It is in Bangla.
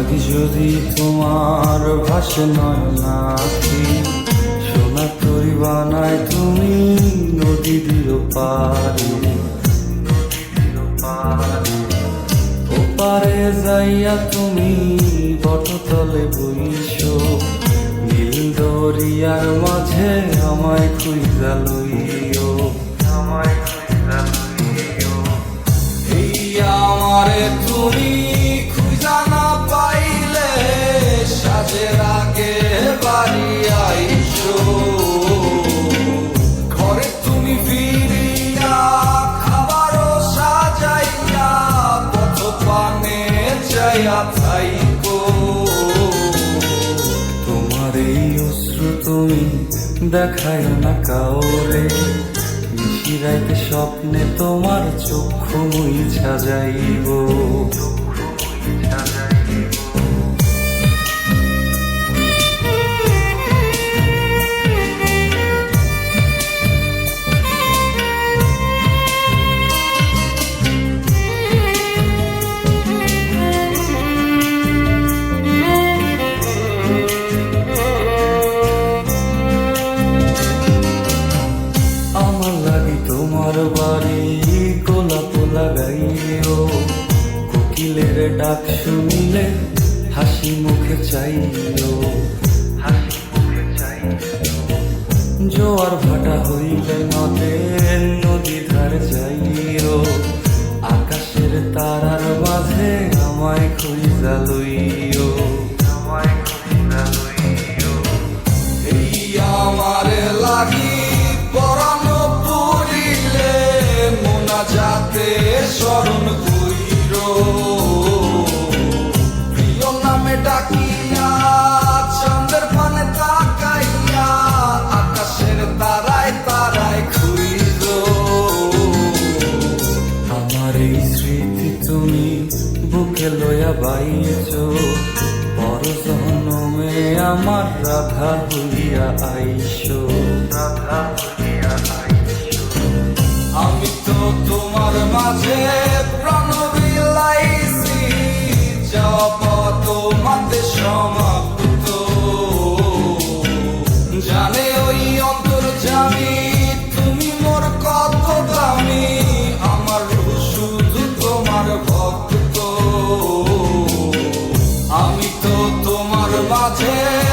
যদি তোমার ভাষে নয় নাকি? সোনা তরি বানায় তুমি নদী দিও পারি ওপারে যাইয়া তুমি বটতলে বইছো নীল দরিয়ার মাঝে আমায় খুঁজা পানে থাইকো তোমার এই অশ্রু তুমি দেখায় না কাউরে। নিশিরাইতে স্বপ্নে তোমার চক্ষু মুই যাইব। কোকিলের ডাক শুনিলে হাসি মুখে চাইও জোয়ার ভাটা হইলে নদে, নদী ধার যাইও আকাশের তারার মাঝে আমায় খুঁজা লইও আমায় আমার লাগি পুরিলে মোনা যাতে এই স্মৃতি তুমি বুকে লয়া বাইছ। পর জনমে আমার রাধা ভুলিয়া আইস। রাধা আমি তো তোমার মাঝে প্রাণ বিলাইছি। যাব তোমাতে সময় yeah.